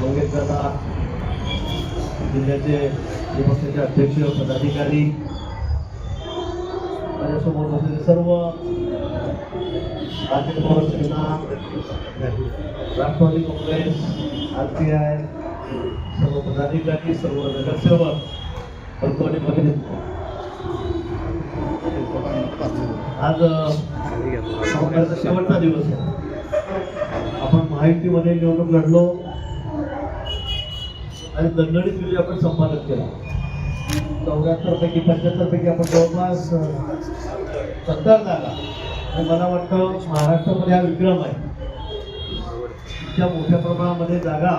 मंगेशकरता जिल्ह्याचे जे पक्षाचे अध्यक्ष पदाधिकारी माझ्यासमोर बसलेले सर्व राज्य Congress Sena Rashtrawadi Congress R P I सर्व पदाधिकारी सर्व नगरसेवक बंधू आणि आज शेवटचा दिवस आहे. आपण माहितीमध्ये निवडणूक लढलो. आणि दणदणीत विजय आपण संपादन केला. चौऱ्याहत्तर पैकी पंच्याहत्तर पैकी आपण जवळपास सत्तर जागा आणि मला वाटतं महाराष्ट्रामध्ये हा विक्रम आहे. इतक्या मोठ्या प्रमाणामध्ये जागा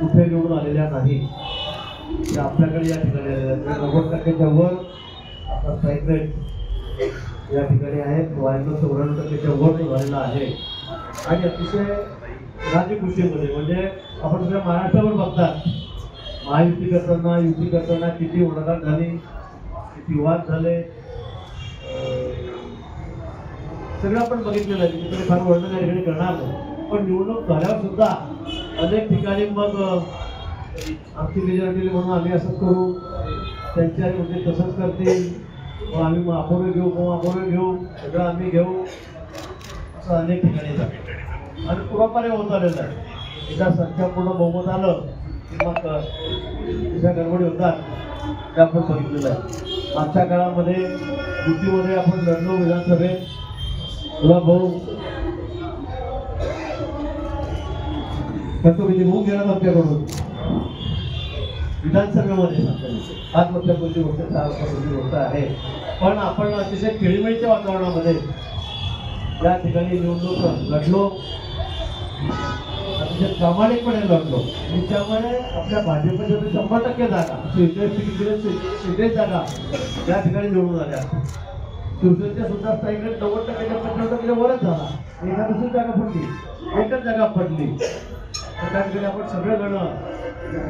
कुठे निवडून आलेल्या नाही. त्या आपल्याकडे या ठिकाणी आलेल्या आहेत. नव्वद टक्क्याच्या वर आपला स्ट्राईक या ठिकाणी आहे त्र्याण्णव चौऱ्याण्णव टक्क्याच्या वर झालेला आहे. आणि अतिशय राजकृषीमध्ये म्हणजे आपण सगळ्या महाराष्ट्रावर बघतात महायुती करताना युती करताना किती ओढाघाट झाली किती वाद झाले सगळं आपण बघितलेलं आहे तिकडे फार वर्णन या ठिकाणी करणार नाही. पण निवडणूक झाल्यावर सुद्धा अनेक ठिकाणी मग आमची मेजॉरिटी म्हणून आम्ही असंच करू त्यांच्या म्हणजे तसंच करतील मग आम्ही मग अपोलो घेऊ मग अपोलो घेऊ सगळं आम्ही घेऊ असं अनेक ठिकाणी झालं. आणि पुरापारे होत आलेलं आहे एकदा संख्यापूर्ण बहुमत आलं की मग तिच्या गडबडी होतात ते आपण बघितलेलं आहे. आजच्या काळामध्ये युतीमध्ये आपण लढलो विधानसभेत. तुला भाऊ तर तो होऊन गेला आमच्याकडून विधानसभेमध्ये. आत्महत्या कोणती गोष्ट चार गोष्ट आहे? पण आपण अतिशय खेळीमेळीच्या वातावरणामध्ये या ठिकाणी निवडणूक लढलो. अतिशय प्रामाणिकपणे लढलो. आणि त्यामुळे आपल्या भाजपच्या शंभर टक्के जागा सिद्धेश जागा या ठिकाणी निवडून आल्या. शिवसेनेच्या सुद्धा स्थायिकडे नव्वद टक्क्याच्या पंच्याण्णव टक्क्याच्या वरच झाला. एका दुसरी जागा पडली एकच जागा पडली. तर त्या ठिकाणी आपण सगळे जण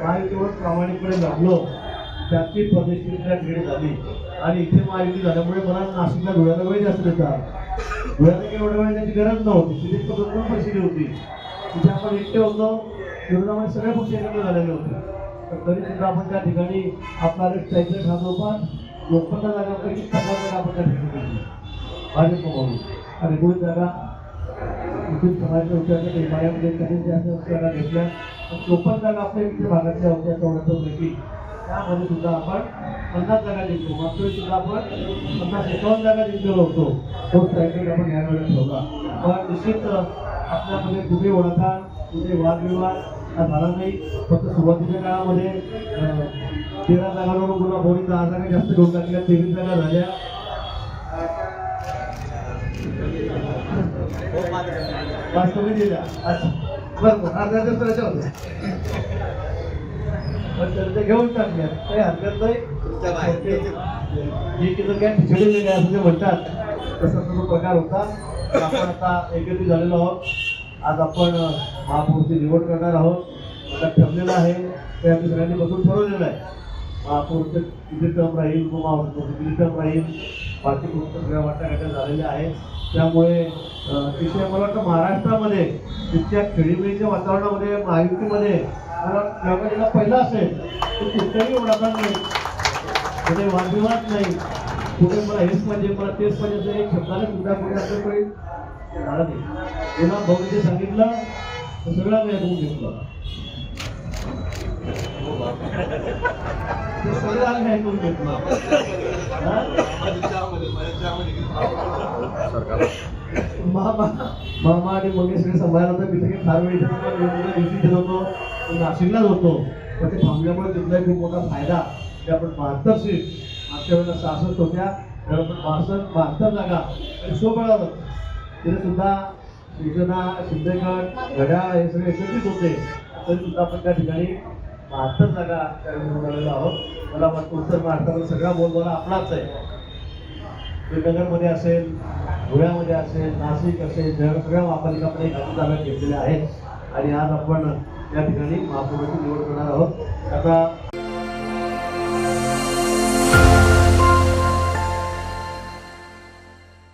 महायुतीवर प्रामाणिकपणे लढलो. त्यातली प्रदेश त्या ठिकाणी झाली. आणि इथे महायुती झाल्यामुळे मला नाशिकला धुळ्याला वेळ जास्त देतात धुळ्याला काही एवढ्या वेळ गरज नव्हती. तिथे दोन परिस्थिती होती तिथे आपण एकटे होतो. विरोधामध्ये सगळे पक्ष एकत्र झालेले होते. तर तरी सुद्धा आपण त्या ठिकाणी आपला जायचं खासोपात लोकपन्न जागापैकी पन्नास जागा आपण त्या ठिकाणी घेतली. भाजप म्हणून. आणि दोन जागा मुस्लिम समाजाच्या होत्या हिमालयामध्ये काही जास्त जागा घेतल्या. चोपन्न जागा आपल्या इथे भागातल्या होत्या चौऱ्याहत्तर पैकी त्यामध्ये सुद्धा आपण पन्नास जागा जिंकलो मागच्या सुद्धा आपण पन्नास एकावन्न जागा जिंकलेलो होतो. तो स्ट्रायकेट आपण या वेळेला ठेवला. पण निश्चित आपल्यामध्ये कुठे ओळखा कुठे वादविवाद हा झाला नाही. फक्त सुरुवातीच्या काळामध्ये तेरा जागांवरून पुन्हा बोरी दहा जागा जास्त घेऊन टाकल्या तेवीस जागा झाल्या. वास्तविक दिल्या अच्छा. बरं बरं. अर्ध्या दिवसाच्या ते घेऊन टाकल्या काही हरकत नाही. जी तिथं काय खिचडी दिली असं ते म्हणतात तसा तो प्रकार होता आपण आता एकत्रित झालेलो आहोत. आज आपण महापौरची निवड करणार आहोत. आता ठरलेलं आहे ते आम्ही सगळ्यांनी बसून ठरवलेलं आहे. महापौरचं किती टर्म राहील महापौरचं किती टर्म राहील बाकी पुस्तक सगळ्या वाटाघाट्या झालेल्या आहेत. त्यामुळे अतिशय मला वाटतं महाराष्ट्रामध्ये तितक्या खेळीमेळीच्या वातावरणामध्ये महायुतीमध्ये मला पहिला असेल तर कुठल्याही ओळखणार नाही कुठे म्हणजे वादविवाद नाही. कुठे मला हेच पाहिजे मला तेच म्हणजे पाहिजे एक शब्दाने सुद्धा कुठे आपल्याकडे झालं नाही पुन्हा भाऊ जे सांगितलं तर सगळं मी ऐकून घेतलं. सगळं आम्ही ऐकून घेतलं. हा? मामा मामा आणि मम्मी सगळे सांभाळायला मी तिथे फार वेळ इथे दिवशी होतो नाशिकलाच होतो. पण ते थांबल्यामुळे तिथला खूप मोठा फायदा की आपण बहात्तर सीट मागच्या वेळेला सहासष्ट होत्या तर आपण बासष्ट बहात्तर जागा. आणि सोबळावर तिथे सुद्धा शिवसेना शिंदेगड घड्याळ हे सगळे एकत्रित होते. तरी सुद्धा आपण त्या ठिकाणी बहात्तर जागा त्यावेळी आहोत. मला वाटतं उत्तर महाराष्ट्रामध्ये सगळा बोलबाला आपलाच आहे. नगरमध्ये असेल धुळ्यामध्ये असेल नाशिक असेल जळ सगळ्या महापालिका आपण जागा घेतलेल्या आहेत. आणि आज आपण या ठिकाणी महापौराची निवड करणार आहोत. आता